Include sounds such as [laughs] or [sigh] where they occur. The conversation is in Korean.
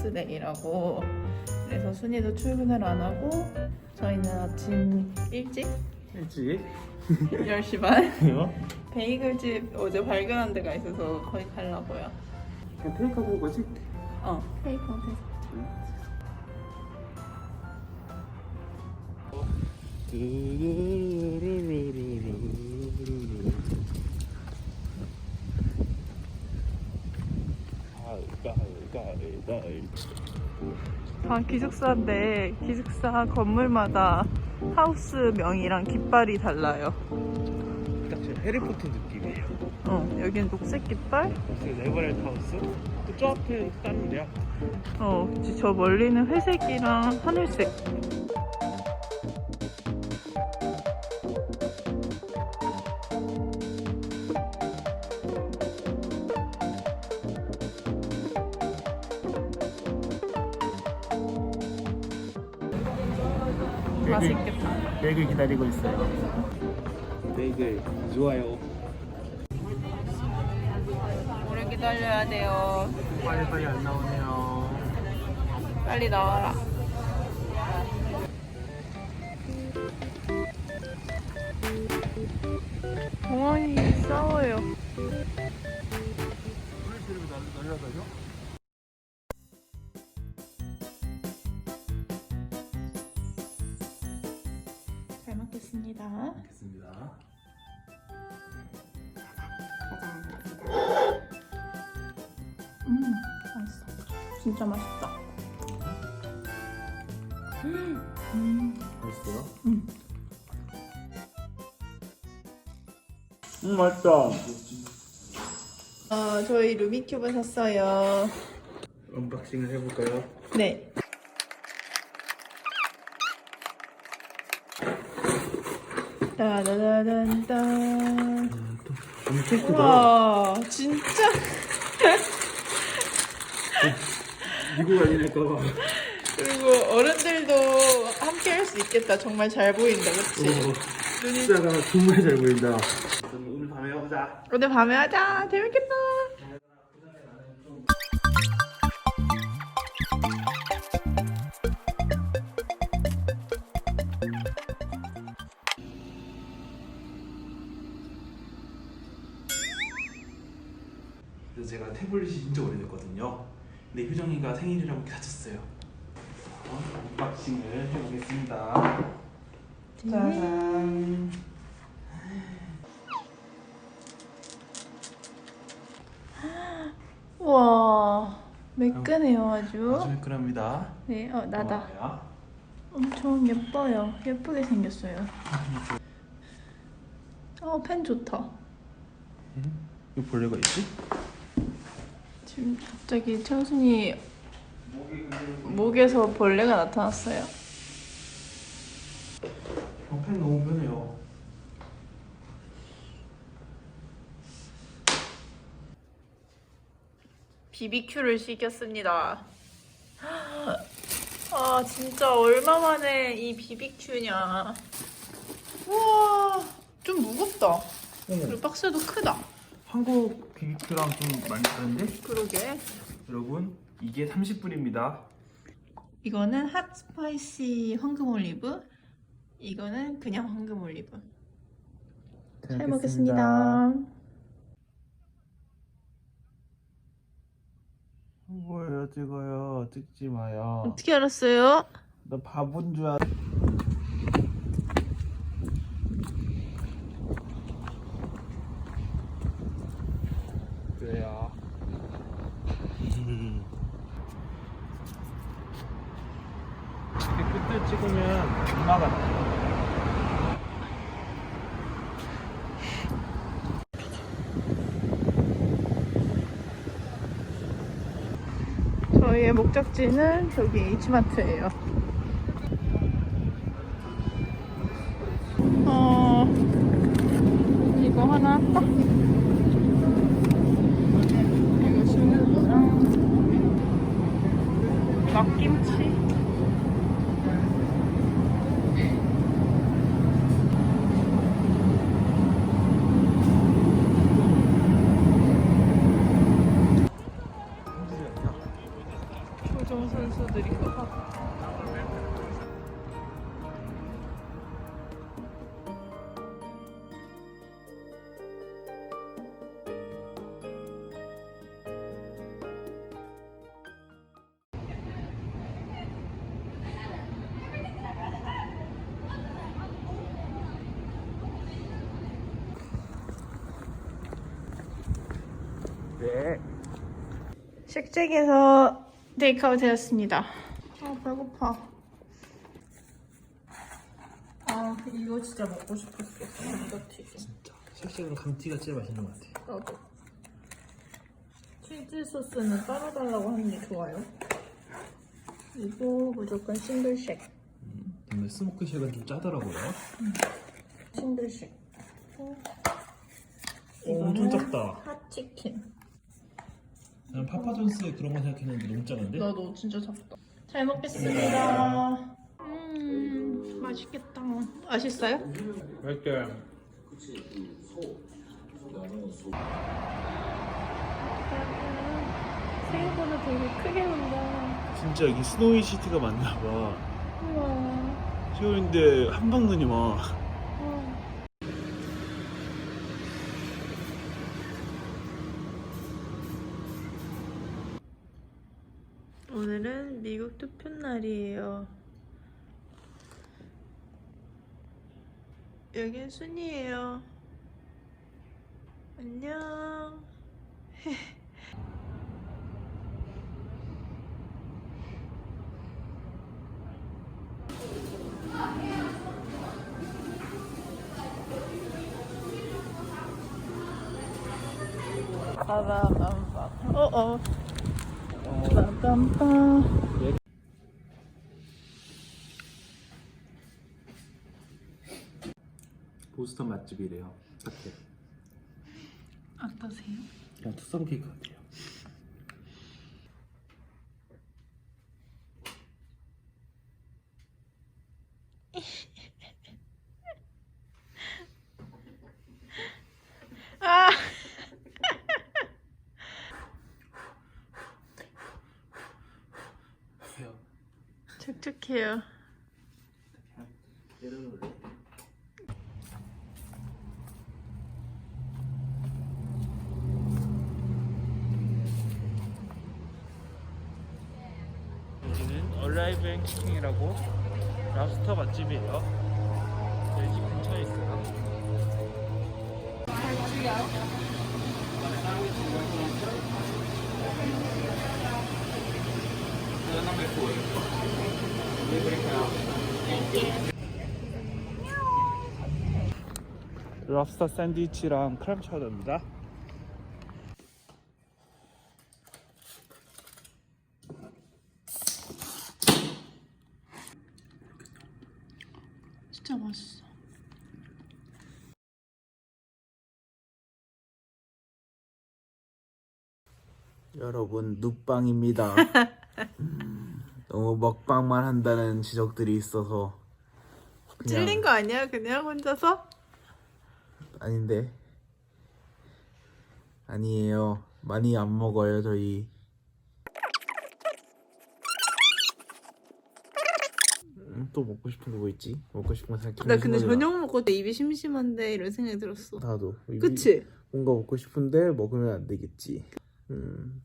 하우스데이라고. 그래서 순이도 출근을 안 하고 저희는 아침 일찍? 일찍? [laughs] 10시 반? 해요? 베이글집 어제 발견한 데가 있어서 거기 가려고요. 그냥 테이크아웃 할 거지? 어 테이크아웃 다 기숙사인데 기숙사 건물마다 하우스 명이랑 깃발이 달라요 딱 지금 해리포터 느낌이에요. 어 여긴 녹색 깃발 그래서 네버랜드 하우스. 또 저 앞에 다른 데야. 어 그치 저 멀리는 회색이랑 하늘색 맛있겠다 베이글 기다리고 있어요. 베이글 좋아요. 오래 기다려야 돼요 빨리 빨리 안 나오네요. 빨리 나와라 공원이 싸워요 날라다녀? 알겠습니다. 음 맛있어 진짜 맛있다 음, 맛있어요? 음. 음 맛있다. 어, 저희 루비큐브 샀어요 언박싱을 해볼까요? 네 따다다단단 엄청 크다. 와 진짜 미국 아니랄까봐. 그리고 어른들도 함께 할 수 있겠다 정말 잘 보인다 그치? 눈이 숫자가 정말 잘 보인다. 오늘 밤에 해보자. 오늘 밤에 하자 재밌겠다 제가 태블릿이 진짜 오래됐거든요. 근데 효정이가 생일이라고 사줬어요. 어, 언박싱을 해보겠습니다. 짜잔. 우와 매끈해요 아주 아주 매끈합니다. 네, 어 나다 고마워요. 엄청 예뻐요 예쁘게 생겼어요 어 펜 좋다 이 벌레가 있지? 지금 갑자기 청순이 목에서 벌레가 나타났어요 어, 펜 너무 편해요. BBQ를 시켰습니다. [gasps] 아 진짜 얼마만에 이 BBQ냐. 우와 좀 무겁다. 그리고 박스도 크다. 한국 비비큐랑 좀 많이 다른데? 그러게. 여러분 이게 30분입니다. 이거는 핫 스파이시 황금 올리브. 이거는 그냥 황금 올리브. 잘 먹겠습니다. 뭐예요 찍어요 찍지 마요. 어떻게 알았어요? 너 바본 줄 알. 끝을 찍으면 엄마가 나요. 저희의 목적지는 저기 H마트예요. 어, 이거 하나 할까? 네. 쉑쉑에서 테이크아웃 되었습니다. 아 배고파. 아 이거 진짜 먹고 싶었어. 감자튀김. 진짜 쉑쉑은 감튀가 제일 맛있는 것 같아. 나도. 치즈 소스는 따로 달라고 하는 게 좋아요. 이거 무조건 싱글 쉑. 근데 스모크 쉑은 좀 짜더라고요. 싱글 쉑. 오, 엄청 작다. 핫치킨. 난 파파존스 그런 거 생각했는데 너무 작은데? 나도 진짜 작다. 잘 먹겠습니다. 음, 맛있겠다. 맛있어요? 맛있게. 생각보다 되게 크게 온다. 진짜 여기 스노이 시티가 맞나 봐. 우와. 시골인데 한방눈이 막. 우와. 오늘은 미국 투표 날이에요. 여긴 순이에요. 안녕. [laughs] 빠바밤밤. 어어. 빠밤밤. 보스턴 맛집이래요. 딱해. 어떠세요? 그냥 투썸 케이크 같아요. 아. 촉촉해요. 내려놓을래? 여기는 얼라이브 앤 치킨이라고 랍스터 맛집이에요. 저희 집 근처에 있어요. 랍스터 샌드위치랑 크람 차우더입니다. 여러분 눕방입니다. 음, 너무 먹방만 한다는 지적들이 있어서 그냥 찔린 거 아니야? 그냥 혼자서? 아닌데 아니에요. 많이 안 먹어요 저희. 음, 또 먹고 싶은 게 뭐 있지? 먹고 싶은 거 생각해. 나 근데 저녁 먹고 때 입이 심심한데 이런 생각이 들었어. 나도 입이 그치? 뭔가 먹고 싶은데 먹으면 안 되겠지. 음.